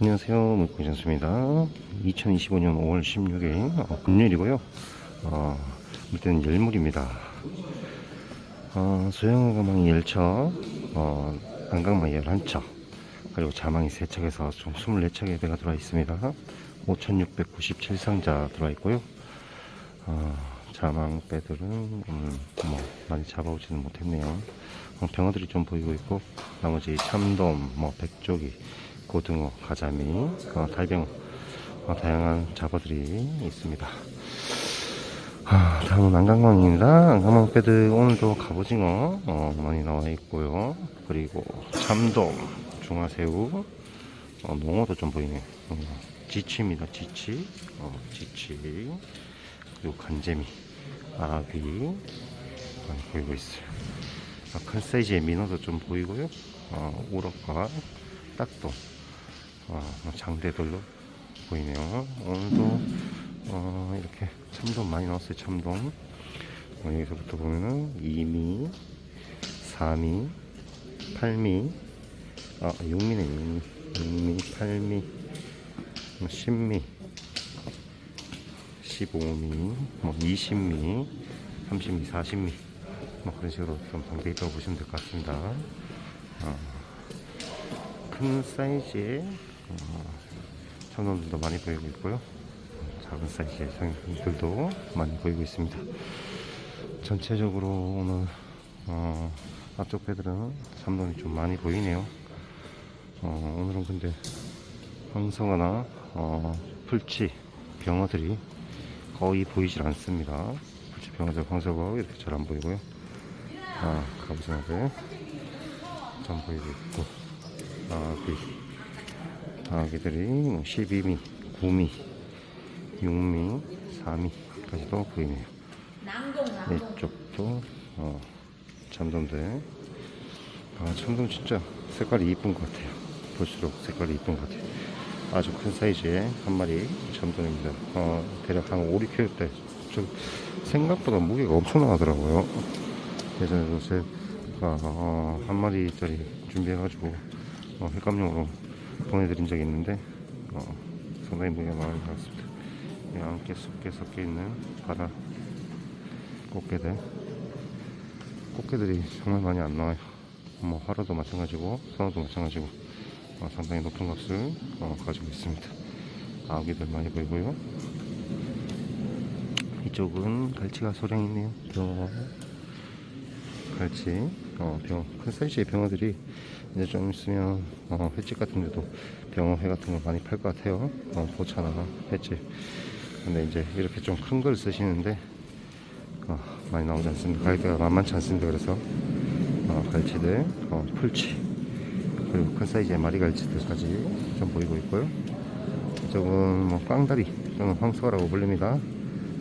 안녕하세요. 물고기장수입니다. 2025년 5월 16일 어, 금요일이고요. 어, 물때는 열물입니다. 어, 소형 가망이 10척, 어, 안강망이 11척, 그리고 자망이 3척에서 총 24척의 배가 들어와 있습니다. 5,697상자 들어와 있고요. 어, 자망 배들은 오늘 뭐 많이 잡아오지는 못했네요. 어, 병어들이 좀 보이고 있고 나머지 참돔, 뭐 백조기, 고등어, 가자미, 어, 달병어 어, 다양한 잡어들이 있습니다. 아, 다음은 안강망입니다. 안강망 배들 오늘도 갑오징어 어, 많이 나와 있고요. 그리고 참돔, 중화새우, 어, 농어도 좀 보이네요. 어, 지치입니다. 지치, 어, 지치, 그리고 간재미, 아라비 많이 보이고 있어요. 아, 큰 사이즈의 민어도 좀 보이고요. 어, 우럭과 딱도 어, 장대들로 보이네요. 오늘도 어, 이렇게 참돔 많이 나왔어요. 참돔. 어, 여기서부터 보면은 2미, 4미, 8미, 아 6미네 6미, 6미, 8미, 10미, 15미, 뭐 20미, 30미, 40미 뭐 그런 식으로 좀 담겨 있다고 보시면 될 것 같습니다. 어, 큰 사이즈의 어, 참돔들도 많이 보이고 있고요. 작은 사이즈의 성들도 많이 보이고 있습니다. 전체적으로 오늘 어, 앞쪽 배들은 참돔이 좀 많이 보이네요. 어, 오늘은 근데 황성어나 어, 풀치 병어들이 거의 보이질 않습니다. 풀치 병어들 황석어 이렇게 잘 안 보이고요. 아, 갑오징어들 좀 보이고 있고 아귀 아귀들이 뭐 12미, 9미, 6미, 4미까지도 보이네요. 이쪽도 어, 참돔들 아, 참돔 진짜 색깔이 이쁜 것 같아요. 볼수록 색깔이 이쁜 것 같아요. 아주 큰 사이즈의 한 마리 참돔입니다. 어, 대략 한 5, 6kg 대. 좀 생각보다 무게가 엄청나더라고요. 예전에도 제가 어, 한 마리짜리 준비해가지고 어, 횟감용으로 보내드린 적이 있는데 어, 상당히 무게가 많이 나왔습니다. 이 함께 숲게 섞여 있는 바다 꽃게들 꽃게들이 정말 많이 안 나와요. 뭐 화로도 마찬가지고 선어도 마찬가지고 어, 상당히 높은 값을 어, 가지고 있습니다. 아기들 많이 보이고요. 이쪽은 갈치가 소량 있네요. 병어 갈치 어, 병어 큰 사이즈의 병어들이 이제 좀 있으면 어, 횟집 같은 데도 병어 회 같은 거 많이 팔 것 같아요. 어, 보차나 횟집. 근데 이제 이렇게 좀 큰 걸 쓰시는데 어, 많이 나오지 않습니다. 가격대가 만만치 않습니다. 그래서 어, 갈치들, 어, 풀치, 그리고 큰 사이즈의 마리 갈치들까지 좀 보이고 있고요. 이쪽은 뭐 꽝다리 또는 황소라고 불립니다.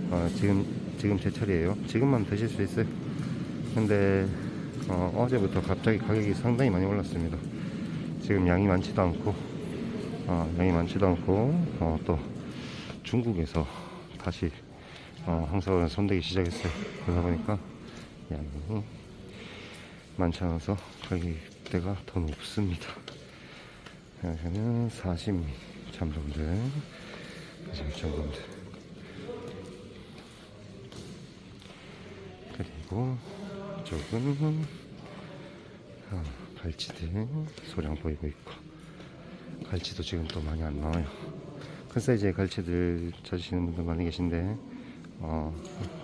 어, 지금 지금 제철이에요. 지금만 드실 수 있어요. 근데 어, 제부터 갑자기 가격이 상당히 많이 올랐습니다. 지금 양이 많지도 않고 어, 양이 많지도 않고 어, 또 중국에서 다시 어, 황소를 손대기 시작했어요. 그러다 보니까 양이 많지 않아서 가격대가 더 높습니다. 40미 참돔들, 40미 참돔들. 그리고 이쪽은 어, 갈치들 소량 보이고 있고 갈치도 지금 또 많이 안 나와요. 큰 사이즈의 갈치들 찾으시는 분들 많이 계신데 어,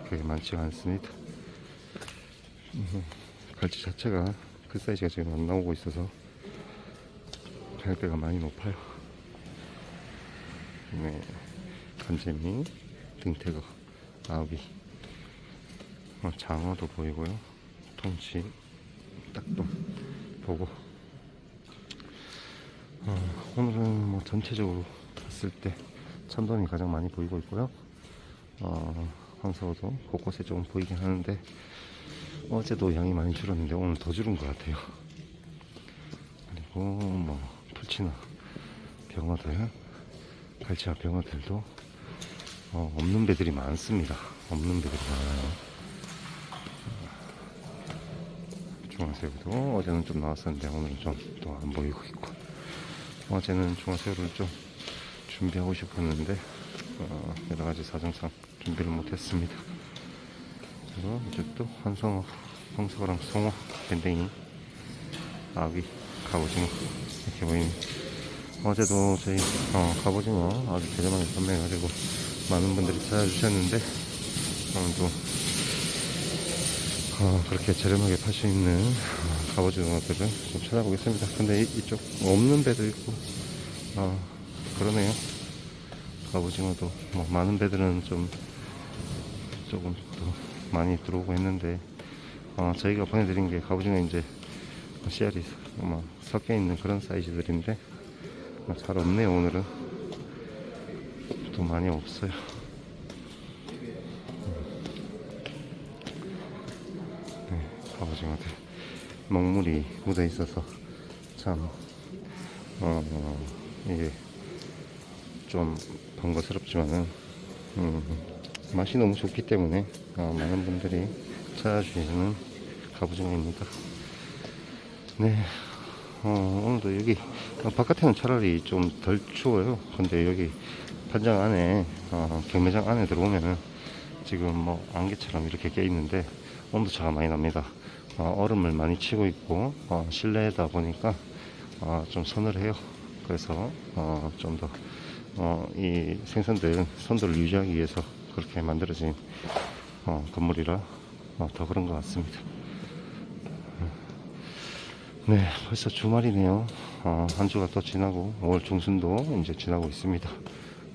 그게 많지가 않습니다. 음, 갈치 자체가 그 사이즈가 지금 안 나오고 있어서 가격대가 많이 높아요. 네, 간재미, 등태거, 아귀, 어, 장어도 보이고요. 통치, 딱도 보고. 어, 오늘은 뭐 전체적으로 봤을 때 참돔이 가장 많이 보이고 있고요. 어, 황사호도 곳곳에 조금 보이긴 하는데 어제도 양이 많이 줄었는데 오늘 더 줄은 것 같아요. 그리고 뭐 풀치나 병어들, 갈치와 병어들도 어, 없는 배들이 많습니다. 없는 배들이 많아요. 중앙새우도 어제는 좀 나왔었는데 오늘은 좀 또 안 보이고 있고 어제는 중화새우를 좀 준비하고 싶었는데 어, 여러 가지 사정상 준비를 못했습니다. 그리고 이쪽도 한성어, 홍석어랑 송어, 밴댕이, 아귀, 갑오징어 이렇게 보입니다. 어제도 저희 어, 갑오징어 아주 저렴하게 판매해가지고 많은 분들이 찾아주셨는데 오늘도 어, 그렇게 저렴하게 팔 수 있는 어, 갑오징 어들을 좀 찾아보겠습니다. 근데 이, 이쪽 없는 배도 있고 어, 그러네요. 갑오징어도 뭐 많은 배들은 좀 조금 더 많이 들어오고 했는데 어, 저희가 보내드린 게 갑오징어 이제 씨알이 막 섞여 있는 그런 사이즈들인데 어, 잘 없네요 오늘은 또 많이 없어요. 갑오징어들 먹물이 묻어 있어서 참 어, 이게 좀 번거스럽지만은 음, 맛이 너무 좋기 때문에 어, 많은 분들이 찾아주시는 갑오징어입니다. 네, 어, 오늘도 여기 어, 바깥에는 차라리 좀 덜 추워요. 근데 여기 판장 안에 어, 경매장 안에 들어오면은 지금 뭐 안개처럼 이렇게 껴 있는데 온도차가 많이 납니다. 어, 얼음을 많이 치고 있고 어, 실내다 보니까 어, 좀 서늘해요. 그래서 어, 좀 더 어, 이 생선들 선도를 유지하기 위해서 그렇게 만들어진 어, 건물이라 어, 더 그런 것 같습니다. 네, 벌써 주말이네요. 어, 한 주가 또 지나고 5월 중순도 이제 지나고 있습니다.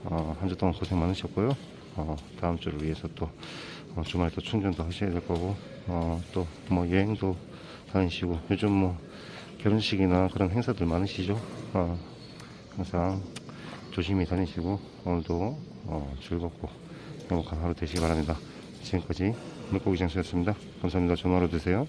어, 한 주 동안 고생 많으셨고요. 어, 다음 주를 위해서 또 어, 주말에 또 충전도 하셔야 될 거고 어, 또 뭐 여행도 다니시고 요즘 뭐 결혼식이나 그런 행사들 많으시죠. 어, 항상 조심히 다니시고 오늘도 어, 즐겁고 행복한 하루 되시기 바랍니다. 지금까지 물고기 장수였습니다. 감사합니다. 좋은 하루 되세요.